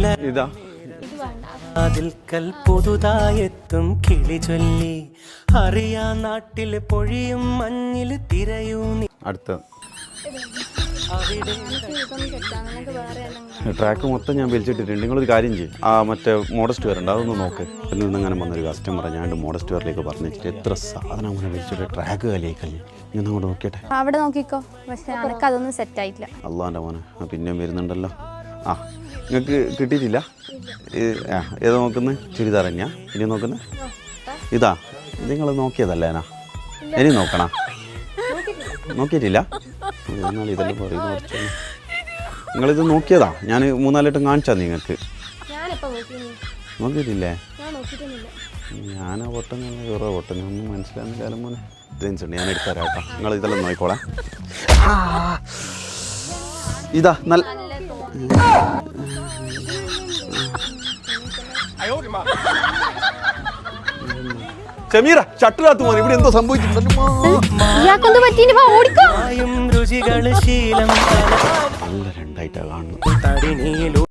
പുല ഇതാ. അതിൽക്കൽ പുതുതായെത്തും കിളി ചൊല്ലി. അറിയാ നാട്ടിൽ പൊഴിയും മഞ്ഞിൽ തിരയൂ നീ. അടുത്ത. ട്രാക്ക് മൊത്തം ഞാൻ വലിച്ചിട്ടിട്ടുണ്ട് നിങ്ങളൊരു കാര്യം ചെയ്യും. ആ മറ്റേ മോഡസ്റ്റ് വെയറുണ്ട് അതൊന്ന് നോക്ക്. എന്നിൽ നിന്നങ്ങനെ വന്നൊരു കസ്റ്റമർ ഞാൻ മോഡസ്റ്റ് വെയറിലേക്ക് പറഞ്ഞിട്ട് എത്ര സാധനം അങ്ങനെ വലിച്ചിട്ട് ട്രാക്ക് കാലിയായി കഴിഞ്ഞു ഞാൻ അങ്ങോട്ട് നോക്കിയട്ടെ. അവിടെ നോക്കിക്കോ. പക്ഷെ അതൊന്നും സെറ്റ് ആയിട്ടില്ല. അള്ളാന്റെ മോനെ പിന്നെയും വരുന്നുണ്ടല്ലോ. ആ നിങ്ങൾക്ക് കിട്ടിയിട്ടില്ല? ആ ഏതാ നോക്കുന്നത് ചുരിദാർ തന്നെയാ. ഇനി നോക്കുന്നത് ഇതാ നിങ്ങൾ നോക്കിയതല്ലേ എന്നാ ഇനി നോക്കണ? നോക്കിയിട്ടില്ല? എന്നാൽ ഇതെല്ലാം പറയുന്നു കുറച്ച് നിങ്ങളിത് നോക്കിയതാ? ഞാൻ മൂന്നാലിട്ടും കാണിച്ചാ നിങ്ങൾക്ക്. നോക്കിയിട്ടില്ലേ. ഞാൻ ആ പൊട്ടൻ വേറെ പൊട്ടൻ ഒന്നും മനസ്സിലാകുന്ന കാലം മോനെ ഇതനുസരിച്ച് ഞാൻ എടുത്തരാം കേട്ടോ. നിങ്ങൾ ഇതെല്ലാം നോക്കിക്കോളാം. ഇതാ നല്ല ഷമീറ ഷട്ടിലാത്ത് മോനെ ഇവിടെ എന്തോ സംഭവിച്ചിട്ടുണ്ട് ഇയാൾക്കെന്ത് പറ്റീന് വാ ഓടിക്കോ. നല്ല രണ്ടായിട്ടാ തടിനീലു